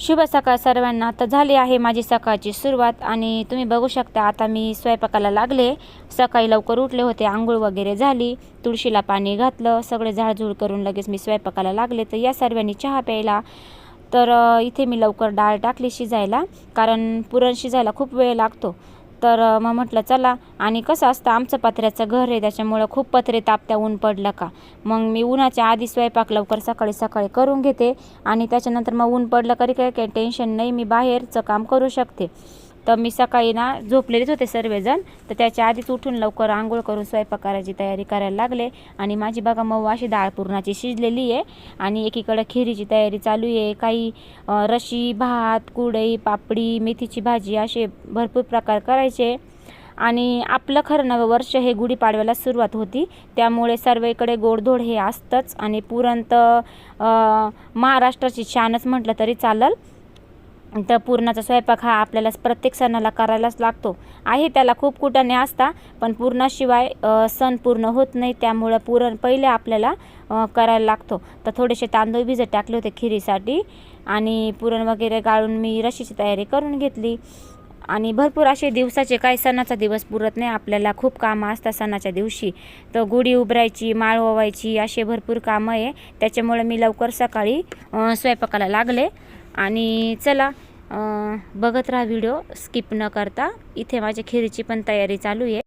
शुभ सकाळ सर्वांना. आता झाली आहे माझी सकाळची सुरुवात आणि तुम्ही बघू शकता आता मी स्वयंपाकाला लागले. सकाळी लवकर उठले होते आंघोळ वगैरे झाली. तुळशीला पाणी घातलं सगळे झाडझूड करून लगेच मी स्वयंपाकाला लागले. तर या सर्वांनी चहा प्यायला. तर इथे मी लवकर डाळ टाकली शिजायला कारण पुरण शिजायला खूप वेळ लागतो. तर मग म्हटलं चला. आणि कसं असतं आमचं पत्र्याचं घर आहे त्याच्यामुळं खूप पत्रे तापत्या ऊन पडलं का? मग मी उन्हाच्या आधी स्वयंपाक लवकर सकाळी सकाळी करून घेते आणि त्याच्यानंतर मग ऊन पडलं करी काही काही टेन्शन नाही मी बाहेरचं काम करू शकते. तर मी सकाळी ना झोपलेलेच होते सर्वजण. तर त्याच्या आधीच उठून लवकर आंघोळ करून स्वयंपाक करायची तयारी करायला लागले. आणि माझी बघा मऊ अशी डाळ पुरणाची शिजलेली आहे. आणि एकीकडं खिरीची तयारी चालू आहे. काही रशी भात कुडई पापडी मेथीची भाजी असे भरपूर प्रकार करायचे. आणि आपलं खरं नवं वर्ष हे गुढीपाडव्याला सुरुवात होती. त्यामुळे सर्वेकडे गोडधोड हे असतंच. आणि पुरंत महाराष्ट्राची शानच म्हटलं तरी चालल. तर पुरणाचा स्वयंपाक हा आपल्याला प्रत्येक सणाला करायलाच लागतो. आहे त्याला खूप कुटाने असता पण पुरणाशिवाय सण पूर्ण होत नाही त्यामुळं पुरण पहिले आपल्याला करायला लागतो. तर थोडेसे तांदूळ भिजत टाकले होते खिरीसाठी आणि पुरण वगैरे गाळून मी रशीची तयारी करून घेतली. आणि भरपूर असे दिवसाचे काही सणाचा दिवस पुरत नाही आपल्याला खूप कामं असतात सणाच्या दिवशी. तर गुढी उभरायची माळ ओवायची असे भरपूर कामं आहे. त्याच्यामुळे मी लवकर सकाळी स्वयंपाकाला लागले. आणि चला बघत राहा व्हिडिओ स्किप न करता. इथे माझ्या खिरीची पण तयारी चालू आहे.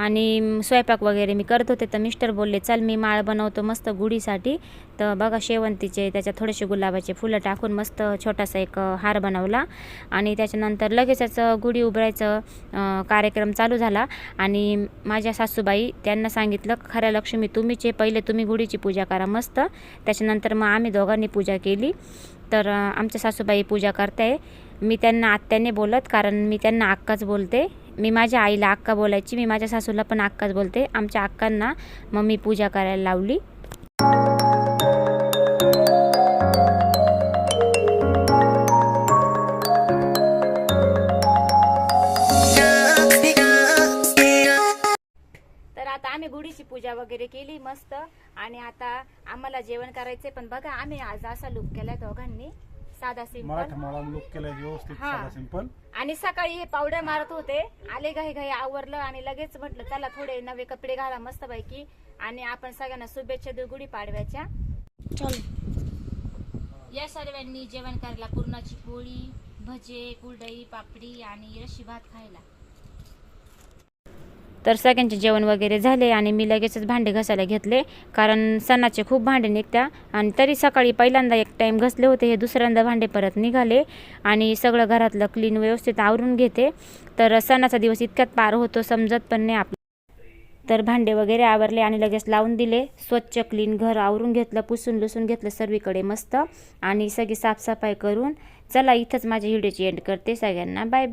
आणि स्वयंपाक वगैरे मी करत होते. तर मिस्टर बोलले चल मी माळ बनवतो मस्त गुढीसाठी. तर बघा शेवंतीचे त्याच्यात थोडेसे गुलाबाचे फुलं टाकून मस्त छोटासा एक हार बनवला. आणि त्याच्यानंतर लगेचच गुढी उभरायचं कार्यक्रम चालू झाला. आणि माझ्या सासूबाई त्यांना सांगितलं खऱ्या लक्ष्मी तुम्हीच पहिले तुम्ही गुढीची पूजा करा मस्त. त्याच्यानंतर मग आम्ही दोघांनी पूजा केली. तर आमच्या सासूबाई पूजा करताय. मी त्यांना आत्याने बोलत कारण मी त्यांना अक्काच बोलते. मी माझ्या आईला अक्का बोलायची मी माझ्या सासूला पण अक्काच बोलते. आमच्या अक्कांना मग मी पूजा करायला लावली. तर आता आम्ही गुढीची पूजा वगैरे केली मस्त. आणि आता आम्हाला जेवण करायचंय पण बघा आम्ही आज असा लुक केलाय दोघांनी. साधा सिंपल लुक केलाय व्यवस्थित. साधा सिंपल आणि सकाळी हे पावडर मारत होते. आले घाई घाई आवरलं आणि लगेच म्हटलं चला थोडे नवे कपडे घाला मस्त पैकी आणि आपण सगळ्यांना शुभेच्छा देऊ गुढी पाडव्याच्या. या सर्वांनी जेवण करायला पुरणाची पोळी भजे कुरडई पापडी आणि रशी भात खायला. तर सगळ्यांचे जेवण वगैरे झाले आणि मी लगेचच भांडे घासायला घेतले. कारण सणाचे खूप भांडे निघत्या आणि तरी सकाळी पहिल्यांदा एक टाईम घसले होते हे दुसऱ्यांदा भांडे परत निघाले आणि सगळं घरातलं क्लीन व्यवस्थित आवरून घेते. तर सणाचा दिवस इतक्यात पार होतो समजत पण नाही आपलं. तर भांडे वगैरे आवरले आणि लगेच लावून दिले. स्वच्छ क्लीन घर आवरून घेतलं पुसून लुसून घेतलं सर्वीकडे मस्त. आणि सगळी साफसफाई करून चला इथंच माझ्या व्हिडिओची एंड करते. सगळ्यांना बाय